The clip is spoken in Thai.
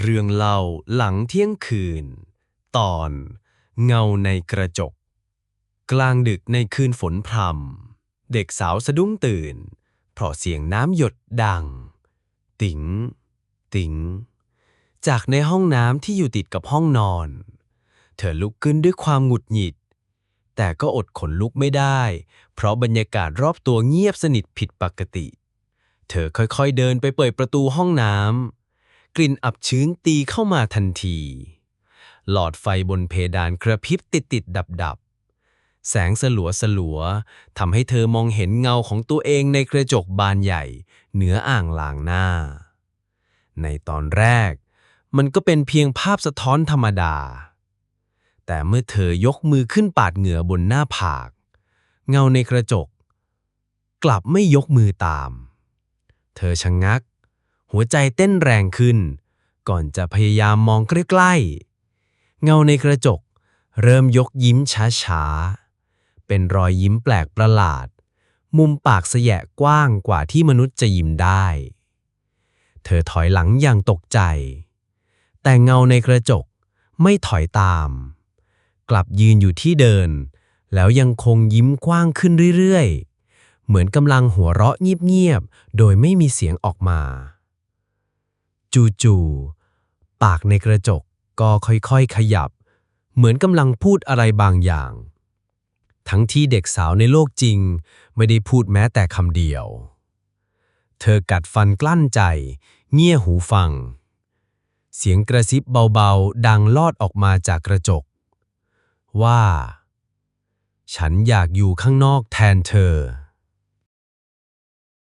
เรื่องเล่าหลังเที่ยงคืน ตอน เงาในกระจก กลางดึกในคืนฝนพรำเด็กสาวสะดุ้งตื่น เพราะเสียงน้ำหยดดัง ติ๋งติ๋ง จากในห้องน้ำที่อยู่ติดกับห้องนอน เธอลุกขึ้นด้วยความหงุดหงิด แต่ก็อดขนลุกไม่ได้ เพราะบรรยากาศรอบตัวเงียบสนิทผิดปกติ เธอค่อยๆเดินไปเปิดประตูห้องน้ำ กลิ่นอับชื้นตีเข้ามาทันที หลอดไฟบนเพดานกระพริบติดติดดับดับแสงสลัวสลัวทำให้เธอมองเห็นเงาของตัวเองในกระจกบานใหญ่ เหนืออ่างล้างหน้า ในตอนแรก มันก็เป็นเพียงภาพสะท้อนธรรมดา แต่เมื่อเธอยกมือขึ้นปาดเหงื่อบนหน้าผาก เงาในกระจก กลับไม่ยกมือตาม เธอชะงงัก หัวใจเต้นแรงขึ้น ก่อนจะพยายามมองใกล้ๆ เงาในกระจก เริ่มยกยิ้มช้าๆ เป็นรอยยิ้มแปลกประหลาด มุมปากแสยะกว้างกว่าที่มนุษย์จะยิ้มได้ เธอถอยหลังอย่างตกใจ แต่เงาในกระจกไม่ถอยตาม กลับยืนอยู่ที่เดิน แล้วยังคงยิ้มกว้างขึ้นเรื่อยๆ เหมือนกำลังหัวเราะเงียบๆ โดยไม่มีเสียงออกมา จู่ๆปากในกระจกก็ค่อยๆขยับ เหมือนกำลังพูดอะไรบางอย่าง ทั้งที่เด็กสาวในโลกจริงไม่ได้พูดแม้แต่คำเดียว เธอกัดฟันกลั้นใจ เงี่ยหูฟัง เสียงกระซิบเบาๆ ดังลอดออกมาจากกระจก ว่า ฉันอยากอยู่ข้างนอกแทนเธอ